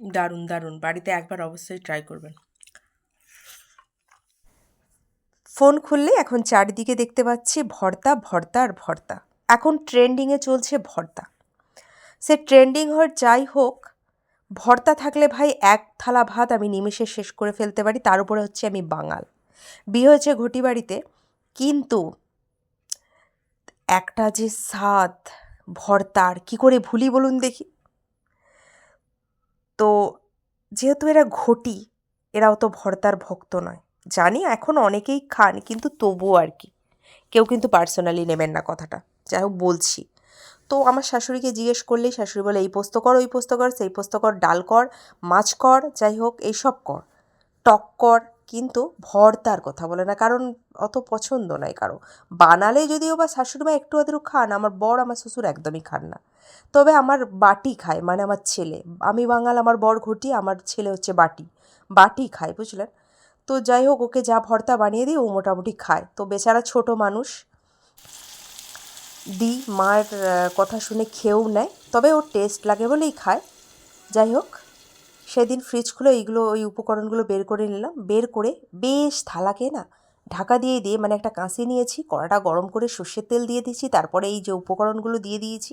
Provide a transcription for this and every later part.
দারুণ দারুণ। বাড়িতে একবার অবশ্যই ট্রাই করবেন। ফোন খুললে এখন চারিদিকে দেখতে পাচ্ছি ভর্তা ভর্তা আর ভর্তা। এখন ট্রেন্ডিংয়ে চলছে ভর্তা। সে ট্রেন্ডিং হওয়ার যাই হোক, ভর্তা থাকলে ভাই এক থালা ভাত আমি নিমেষে শেষ করে ফেলতে পারি। তার উপরে হচ্ছে আমি বাঙাল। বিয়ে হয়েছে ঘটি বাড়িতে, কিন্তু একটা যে স্বাদ ভর্তার কি করে ভুলি বলুন দেখি। তো যেহেতু এরা ঘটি, এরাও তো ভর্তার ভক্ত নয়। জানি এখন অনেকেই খান, কিন্তু তবুও আর কি। কেউ কিন্তু পার্সোনালি নেবেন না কথাটা। যাই হোক, বলছি। তো আমার শাশুড়িকে জিজ্ঞেস করলেই শাশুড়ি বলে, এই পোস্ত কর, ওই পোস্ত কর, সেই পোস্ত কর, ডাল কর, মাছ কর, যাই হোক, এইসব কর। টক কর কিন্তু ভর্তার কথা বলে না, কারণ অত পছন্দ নয় কারও। বানালে যদিও বা শাশুড়ি মা একটু আধটু খান, আমার বর আমার শ্বশুর একদমই খান না। তবে আমার বাটি খায় মানে আমার ছেলে। আমি বাঙাল, আমার বর ঘটি, আমার ছেলে হচ্ছে বাটি। বাটি খায়, বুঝলেন? তো যাই হোক, ওকে যা ভর্তা বানিয়ে দিই, ও মোটামুটি খায়। তো বেচারা ছোট মানুষ, দি মার কথা শুনে খেয়েও নেয়, তবে ওর টেস্ট লাগে বলেই খায়। যাই হোক। সেদিন ফ্রিজ খুলে এইগুলো, ওই উপকরণগুলো বের করে নিলাম। বের করে বেশ থালাকে না ঢাকা দিয়ে দিয়ে মানে একটা কাঁচি নিয়েছি, কড়াটা গরম করে সর্ষের তেল দিয়ে দিয়েছি, তারপরে এই যে উপকরণগুলো দিয়ে দিয়েছি,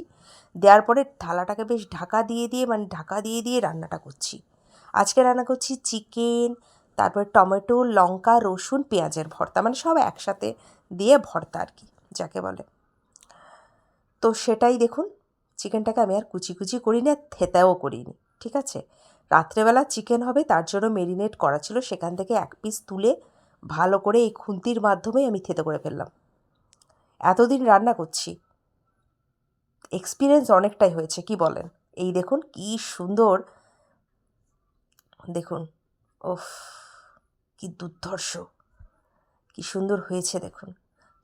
দেওয়ার পরে থালাটাকে বেশ ঢাকা দিয়ে দিয়ে মানে ঢাকা দিয়ে দিয়ে রান্নাটা করছি। আজকে রান্না করছি চিকেন, তারপর টমেটো, লঙ্কা, রসুন, পেঁয়াজের ভর্তা মানে সব একসাথে দিয়ে ভর্তা আর কি, যাকে বলে। তো সেটাই দেখুন, চিকেনটাকে আমি আর কুচি কুচি করিনি আর থেতাও করিনি, ঠিক আছে? রাত্রেবেলা চিকেন হবে, তার জন্য মেরিনেট করা ছিল, সেখান থেকে এক পিস তুলে ভালো করে এই খুন্তির মাধ্যমেই আমি থেতো করে ফেললাম। এতদিন রান্না করছি। এক্সপিরিয়েন্স অনেকটাই হয়েছে, কি বলেন? এই দেখুন, কি সুন্দর। দেখুন ওফ কি দুর্ধর্ষ, কি সুন্দর হয়েছে দেখুন।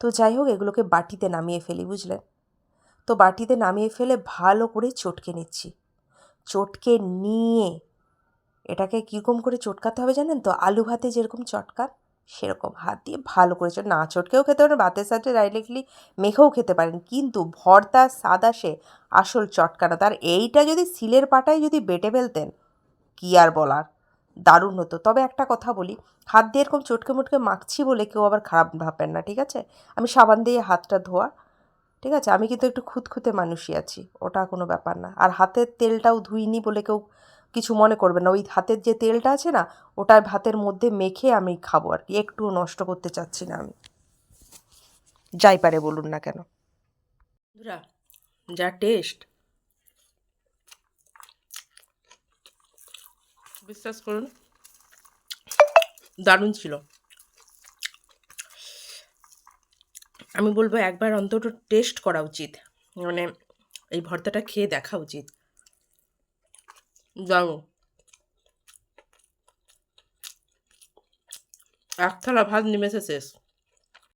তো যাই হোক, এগুলোকে বাটিতে নামিয়ে ফেলি, বুঝলেন? তো বাটিতে নামিয়ে ফেলে ভালো করে চটকে নিচ্ছি। চটকে নিয়ে এটাকে কীরকম করে চটকাতে হবে জানেন তো? আলু ভাতে যেরকম চটকান, সেরকম হাত দিয়ে ভালো করে চট, না চটকেও খেতে পারেন, ভাতের সাথে ডাইরেক্টলি মেখেও খেতে পারেন। কিন্তু ভর্তা স্বাদ আসে আসল চটকানা। তার এইটা যদি সিলের পাটায় যদি বেটে ফেলতেন, কী আর বলার? দারুণ হতো। তবে একটা কথা বলি, হাত দিয়ে এরকম চটকে মুটকে মাখছি বলে কেউ আবার খারাপ ভাববেন না, ঠিক আছে? আমি সাবান দিয়ে হাতটা ধোয়া, ঠিক আছে? আমি কিন্তু একটু খুঁতখুঁতে মানুষই আছি, ওটা কোনো ব্যাপার না। আর হাতের তেলটাও ধুইনি বলে কেউ কিছু মনে করবে না। ওই হাতের যে তেলটা আছে না ওটা ভাতের মধ্যে মেখে আমি খাব আর কি। একটুও নষ্ট করতে চাচ্ছি না আমি। যাই পারে বলুন না কেন। যা টেস্ট বিশ্বাস করুন, দারুণ ছিল। আমি বলব একবার অন্তত টেস্ট করা উচিত। মানে এই ভর্তাটা খেয়ে দেখা উচিত। দারুণ এক থালা ভাত নিমেষে শেষ।